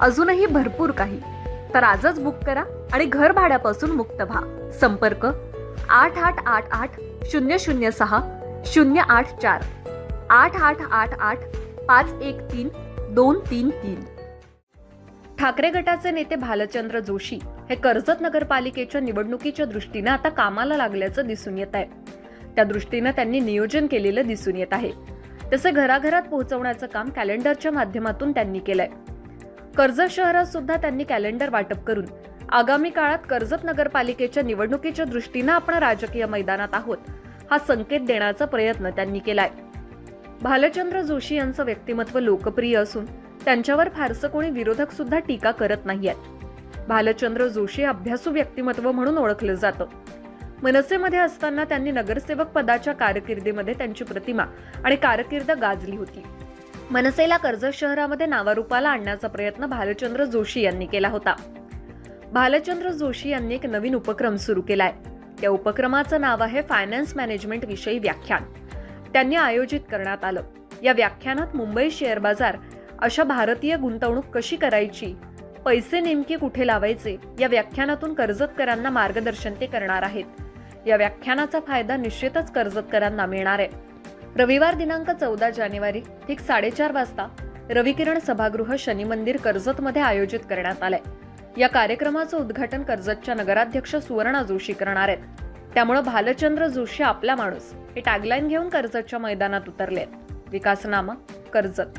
अजूनही भरपूर काही. तर आजच बुक करा आणि घर भाड्यापासून मुक्त व्हा. संपर्क आठ आठ आठ आठ शून्य शून्य सहा शून्य आठ चार. आठ आठ आठ आठ पाच एक तीन दोन तीन तीन. ठाकरे गटाचे नेते भालचंद्र जोशी हे कर्जत नगरपालिकेच्या निवडणुकीच्या दृष्टीनं आता कामाला लागल्याचं दिसून येत आहे. त्या दृष्टीनं त्यांनी नियोजन केलेलं दिसून येत आहे. तसे घराघरात पोहोचवण्याचं काम कॅलेंडरच्या माध्यमातून त्यांनी केलंय. कर्जत शहरात सुद्धा त्यांनी कॅलेंडर वाटप करून आगामी काळात कर्जत नगरपालिकेच्या निवडणुकीच्या दृष्टीनं आपण राजकीय मैदानात आहोत हा संकेत देण्याचा प्रयत्न त्यांनी केलाय. भालचंद्र जोशी यांचं व्यक्तिमत्व लोकप्रिय असून त्यांच्यावर फारसं कोणी विरोधक सुद्धा टीका करत नाहीयेत. भालचंद्र जोशी अभ्यासू व्यक्तिमत्व म्हणून ओळखलं जातं. मनसेमध्ये असताना त्यांनी नगरसेवक पदाच्या कारकिर्दीमध्ये त्यांची प्रतिमा आणि कारकीर्द गाजली होती. मनसेला कर्जत शहरामध्ये नावारूपाला आणण्याचा प्रयत्न भालचंद्र जोशी यांनी केला होता. भालचंद्र जोशी यांनी एक नवीन उपक्रम सुरू केलाय. त्या उपक्रमाचं नाव आहे फायनान्स मॅनेजमेंट विषयी व्याख्यान. त्यांनी आयोजित करण्यात आलं. या व्याख्यानात मुंबई शेअर बाजार अशा भारतीय गुंतवणूक कशी करायची पैसे नेमके कुठे लावायचे या व्याख्यानातून कर्जतकरांना मार्गदर्शन ते करणार आहेत. या व्याख्यानाचा फायदा निश्चितच कर्जतकरांना मिळणार आहे. रविवार दिनांक चौदा जानेवारी ठीक साडेचार वाजता रविकिरण सभागृह शनी मंदिर कर्जतमध्ये आयोजित करण्यात आलंय. या कार्यक्रमाचं उद्घाटन कर्जतच्या नगराध्यक्ष सुवर्णा जोशी करणार आहेत. त्यामुळे भालचंद्र जोशी आपला माणूस हे टॅगलाईन घेऊन कर्जतच्या मैदानात उतरले आहेत विकासनामा कर्जत.